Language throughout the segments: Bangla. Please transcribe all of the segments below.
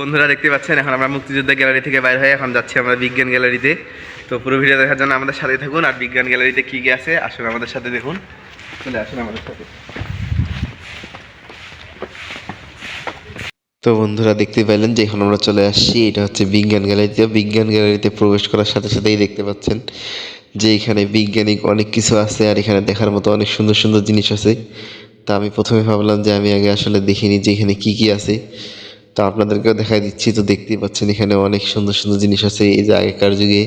বন্ধুরা দেখতে পাচ্ছেন, এখন আমরা মুক্তিযোদ্ধা গ্যালারি থেকে বাইর হয়ে এখন যাচ্ছি আমরা বিজ্ঞান গ্যালারিতে। তো পুরো ভিডিও দেখার জন্য আমাদের সাথে থাকুন আর বিজ্ঞান গ্যালারিতে কি কি আছে, আসুন আমাদের সাথে দেখুন। চলে আসুন আমাদের সাথে। তো বন্ধুরা দেখতে পাইলেন যে এখন আমরা চলে আসছি, এটা হচ্ছে বিজ্ঞান গ্যালারিতে। বিজ্ঞান গ্যালারিতে প্রবেশ করার সাথে সাথেই দেখতে পাচ্ছেন যে এখানে বৈজ্ঞানিক অনেক কিছু আছে আর এখানে দেখার মতো অনেক সুন্দর সুন্দর জিনিস আছে। তা আমি প্রথমে ভাবলাম যে আমি আগে আসলে দেখিনি যে এখানে কি কি আছে। তো আপনাদেরকেও দেখাই দিচ্ছি তো দেখতেই পাচ্ছেন এখানে অনেক সুন্দর সুন্দর জিনিস আছে। এই যে আগেকার যুগে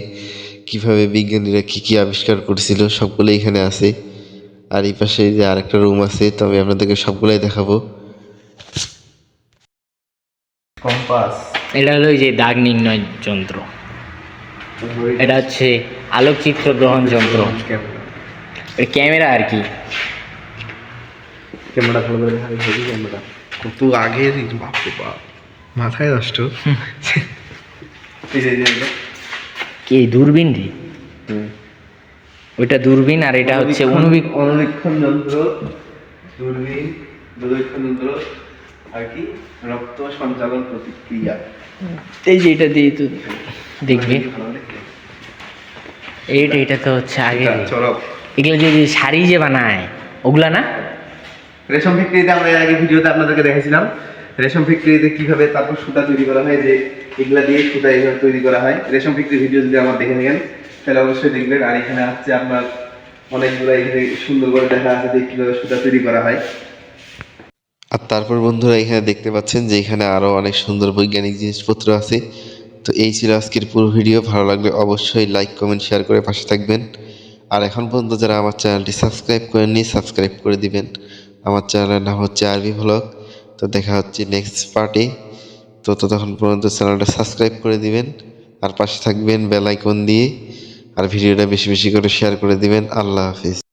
কীভাবে বিজ্ঞানীরা কি কি আবিষ্কার করেছিল সবগুলো এখানে আছে। আর এই পাশে এই যে আরেকটা রুম আছে তো আমি আপনাদেরকে সবগুলাই দেখাবো। কম্পাস এটা হলো যে দাগ নির্ণয় যন্ত্র। এটা হচ্ছে আলোকচিত্র গ্রহণ যন্ত্র। এটা ক্যামেরা আর কি। ক্যামেরা ভালো করে ক্যামেরা। কত আগের বাপরে বাপ। মাথায় নষ্ট। কি দূরবীন রে? ওইটা দূরবীন আর এটা হচ্ছে অনুবিক অনুবীক্ষণ যন্ত্র দূরবীন দূরবীক্ষণ যন্ত্র আর কি রক্ত সঞ্চালন প্রতিক্রিয়া। এই যে এটা দিয়ে তো দেখবি। এইটা এটা তো হচ্ছে আগে এগুলো যে শাড়ি যে বানায় ওগুলা না? রেশম ফ্যাক্টরিতে আমরা আগে ভিডিওতে আপনাদেরকে দেখেছিলাম রেশম ফ্যাক্টরিতে কীভাবে তারপর সুতা তৈরি করা হয়, যে এগুলা দিয়ে সুতা এইভাবে তৈরি করা হয়, রেশম ফ্যাক্টরি ভিডিও যদি আমার দেখে নেন, তাহলে অবশ্যই দেখবেন। আর এখানে হচ্ছে আপনার অনেকগুলো এখানে সুন্দর করে দেখা আছে যে কীভাবে সুতা তৈরি করা হয়। আর তারপর বন্ধুরা, এখানে দেখতে পাচ্ছেন যে এখানে আরও অনেক সুন্দর বৈজ্ঞানিক জিনিসপত্র আছে। তো এই ছিল আজকের পুরো ভিডিও ভালো লাগলে অবশ্যই লাইক কমেন্ট শেয়ার করে পাশে থাকবেন। আর এখন পর্যন্ত যারা আমার চ্যানেলটি সাবস্ক্রাইব করেননি সাবস্ক্রাইব করে দিবেন। আমার চ্যানেলের নাম হচ্ছে আরবি ভ্লগ তো দেখা হচ্ছে নেক্সট পার্টে তো ততক্ষণ পর্যন্ত চ্যানেলটা সাবস্ক্রাইব করে দিবেন, আর পাশে থাকবেন বেল আইকন দিয়ে, আর ভিডিওটা বেশি বেশি করে শেয়ার করে দিবেন। আল্লাহ হাফিজ।